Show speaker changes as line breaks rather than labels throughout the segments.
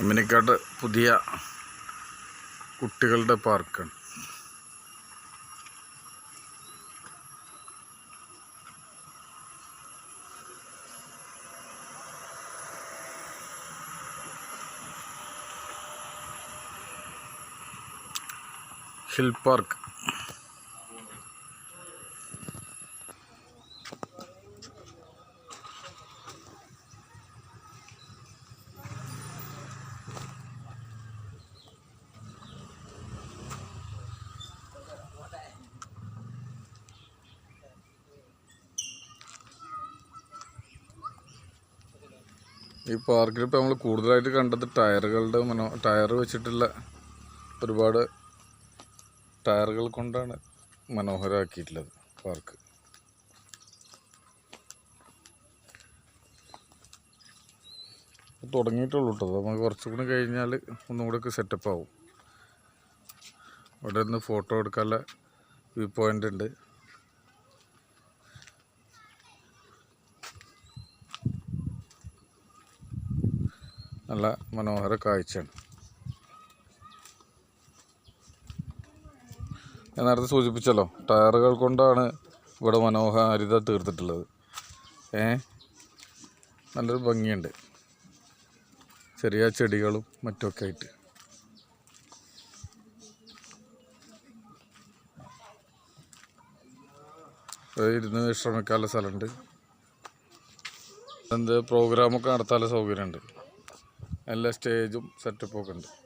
അമ്മിനിക്കാട്ട് പുതിയ കുട്ടികളുടെ പാർക്കാണ്. Hill park. ഈ പാർക്കിൽ ഇപ്പോൾ നമ്മൾ കൂടുതലായിട്ട് കണ്ടത് ടയറുകളുടെ മനോ ടയർ വെച്ചിട്ടുള്ള ഒരുപാട് ടയറുകൾ കൊണ്ടാണ് മനോഹരമാക്കിയിട്ടുള്ളത് പാർക്ക് തുടങ്ങിയിട്ടുള്ളൂ കേട്ടോ നമുക്ക് കുറച്ചും കൂടി കഴിഞ്ഞാൽ ഒന്നും കൂടെ ഒക്കെ സെറ്റപ്പ് ആവും. ഇവിടെ നിന്ന് ഫോട്ടോ എടുക്കാനുള്ള വ്യൂ പോയിന്റ് ഉണ്ട്. നല്ല മനോഹര കാഴ്ചയാണ്. ഞാൻ നേരത്തെ സൂചിപ്പിച്ചല്ലോ ടയറുകൾ കൊണ്ടാണ് ഇവിടെ മനോഹാരിത തീർത്തിട്ടുള്ളത്. ഏ? നല്ലൊരു ഭംഗിയുണ്ട്. ചെറിയ ചെടികളും മറ്റുമൊക്കെ ആയിട്ട്. ഇരുന്ന് വിശ്രമിക്കാനുള്ള സ്ഥലമുണ്ട്. എന്ത് പ്രോഗ്രാമൊക്കെ നടത്താനുള്ള സൗകര്യമുണ്ട്. എല്ലാ സ്റ്റേജും സെറ്റപ്പൊക്കെ ഉണ്ട്.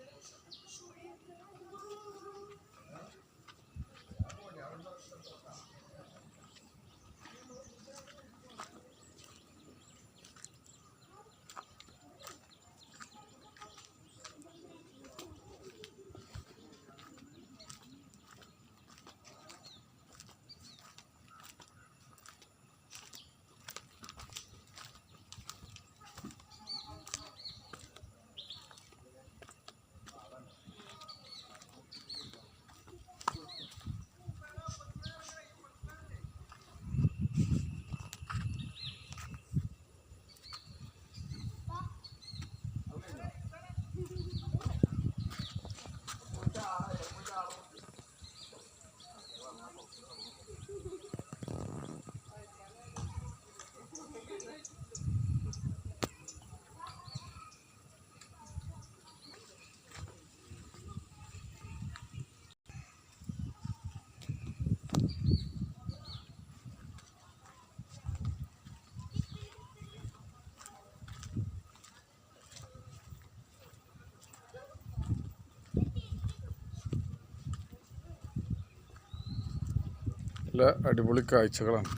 നല്ല അടിപൊളി കാഴ്ചകളാണ്.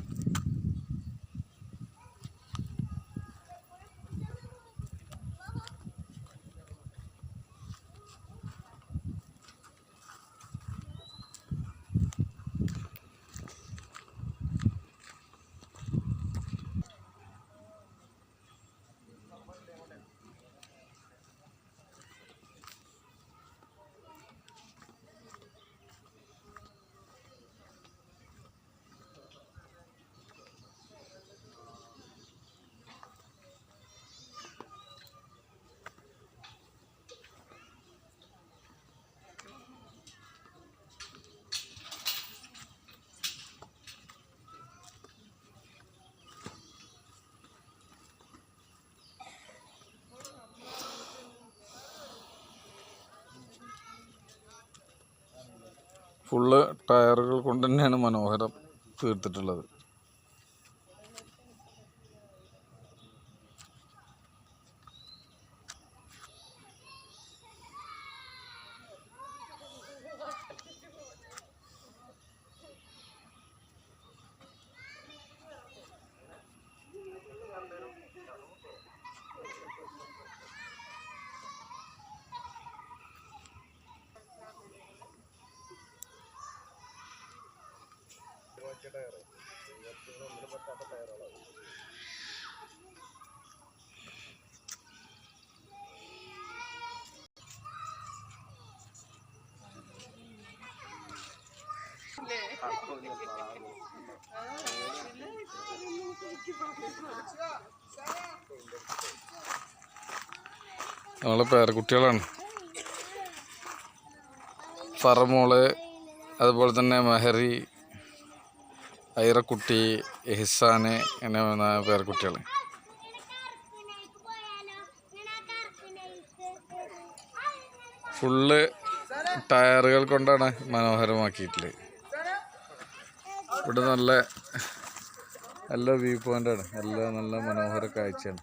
ഫുള്ള് ടയറുകൾ കൊണ്ട് തന്നെയാണ് മനോഹരം തീർത്തിട്ടുള്ളത്. ചെറിയ ടയർ ഒന്നിനും പറ്റാത്ത പേരക്കുട്ടികളാണ് ഫറമോൾ അതുപോലെ തന്നെ മെഹറി ഐറക്കുട്ടി എഹ്സാന് എന്നെ പേരക്കുട്ടികൾ ഫുള്ള് ടയറുകൾ കൊണ്ടാണ് മനോഹരമാക്കിയിട്ടുള്ളത് ഇവിടെ നല്ല നല്ല വ്യൂ പോയിന്റാണ് നല്ല നല്ല മനോഹര കാഴ്ചയാണ്.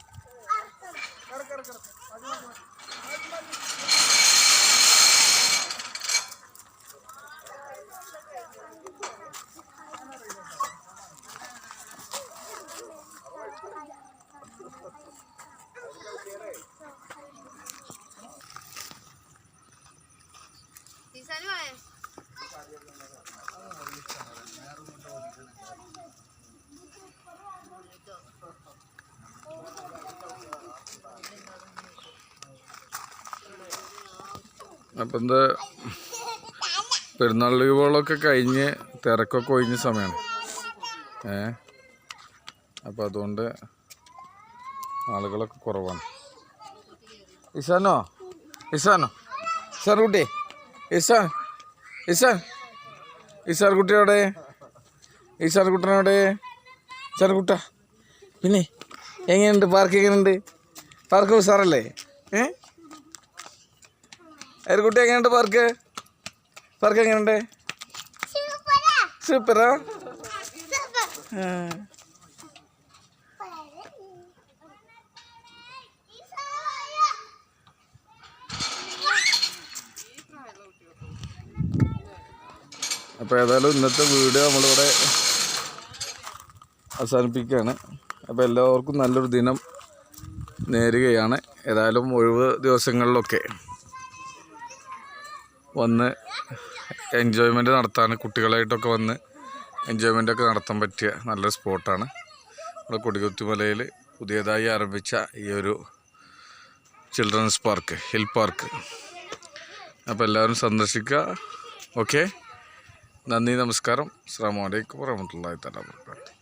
അപ്പം എന്താ പെരുന്നാൾ ലീവുകളൊക്കെ കഴിഞ്ഞ് തിരക്കൊക്കെ ഒഴിഞ്ഞ സമയമാണ് ഏ? അപ്പം അതുകൊണ്ട് ആളുകളൊക്കെ കുറവാണ്. ഇസാനോ ഇസാനോ സാർ കുട്ടി? ഇസാൻ ഇസാൻ ഇസാർ കുട്ടിയോടെ ഇസാർ കുട്ടനോടെ ഇസാർ കുട്ട. പിന്നെ എങ്ങനെയുണ്ട്? പാർക്ക് എങ്ങനെയുണ്ട്? പാർക്ക് ഉസാറല്ലേ? ഏ? കുട്ടി എങ്ങനെയുണ്ട് പാർക്ക്? പാർക്ക് എങ്ങനെയുണ്ട്? സൂപ്പറാ ആ. അപ്പോൾ ഏതായാലും ഇന്നത്തെ വീഡിയോ നമ്മളിവിടെ അവസാനിപ്പിക്കുകയാണ്. അപ്പോൾ എല്ലാവർക്കും നല്ലൊരു ദിനം നേരുകയാണ്. ഏതായാലും ഒഴിവ് ദിവസങ്ങളിലൊക്കെ വന്ന് എൻജോയ്മെന്റ് നടത്താൻ കുട്ടികളായിട്ടൊക്കെ വന്ന് എൻജോയ്മെന്റ് ഒക്കെ നടത്താൻ പറ്റിയ നല്ലൊരു സ്പോട്ടാണ്. നമ്മുടെ കൊടികുത്തിമലയിൽ പുതിയതായി ആരംഭിച്ച ഈ ഒരു ചിൽഡ്രൻസ് പാർക്ക് ഹിൽ പാർക്ക് അപ്പോൾ എല്ലാവരും സന്ദർശിക്കുക. ഓക്കെ നന്ദി നമസ്കാരം. അസ്സാം വലൈക്കും വാഹമത്തല്ലാ തല വർക്കാത്തു